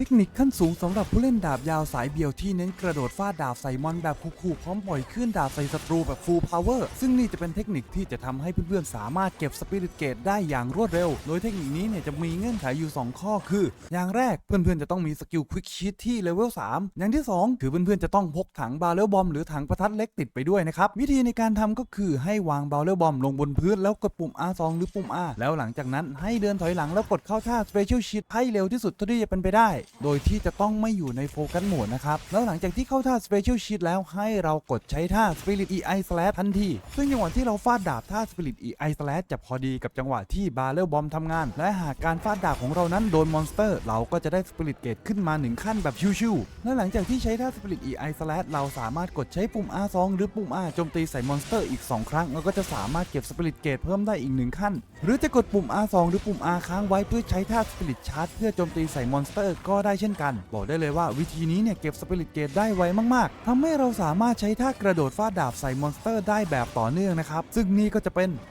เทคนิคขั้นสูงสำหรับผู้เล่นดาบยาวสายเบียวที่เน้นกระโดดฟาดดาบใส่มอนแบบคูลๆพร้อมปล่อยคลื่นดาบใส่ศัตรูแบบฟูลพาวเวอร์ซึ่งนี่จะเป็นเทคนิคที่จะทำให้เพื่อนๆ สามารถเก็บสปิริตเกตได้อย่างรวดเร็ว โดยเทคนิคนี้เนี่ยจะมีเงื่อนไขอยู่ 2 ข้อคือ อย่างแรกเพื่อนๆ จะต้องมีสกิลควิกชีตที่เลเวล3อย่างที่ 2 คือเพื่อนๆ จะต้องพกถังบาเลบอมหรือถังประทัดเล็กติดไปด้วยนะครับวิธีในการทำก็คือให้วางบาเลบอมลงบนพื้นแล้วกดปุ่ม R2 หรือปุ่ม R แล้วหลังจากนั้นให้เดินถอยหลังแล้วกดเข้าท่า Special Sheet ให้เร็วที่สุดเท่าที่จะเป็นไปได้โดยที่จะต้องไม่อยู่ในโฟกัสโหมดนะครับ แล้วหลังจากที่เข้าท่า Special Sheet แล้วให้เรากดใช้ท่า Spirit EI Slash ทันที ซึ่งจังหวะที่เราฟาดดาบท่า Spirit EI Slash จะพอดีกับจังหวะที่บาเรลบอมทำงาน และหากการฟาดดาบของเรานั้นโดนมอนสเตอร์ เราก็จะได้ Spirit Gate ขึ้นมา1ขั้นแบบชิวๆและหลังจากที่ใช้ท่า Spirit EI Slash เราสามารถกดใช้ปุ่ม R2 หรือปุ่ม R โจมตีใส่มอนสเตอร์อีก 2 ครั้งเราก็จะสามารถเก็บ Spirit Gate เพิ่มได้อีก1ขั้น หรือจะกดปุ่ม R2 หรือปุ่ม R ค้างไว้เพื่อใช้ท่า Spirit Charge เพื่อโจมตีใส่มอนสเตอร์ก็ได้เช่นกัน บอกได้เลยว่าวิธีนี้เนี่ยเก็บสปิริตเกตได้ไวมากๆทำให้เราสามารถใช้ท่ากระโดดฟาดดาบใส่มอนสเตอร์ได้แบบต่อเนื่องนะครับ ซึ่งนี่ก็จะเป็น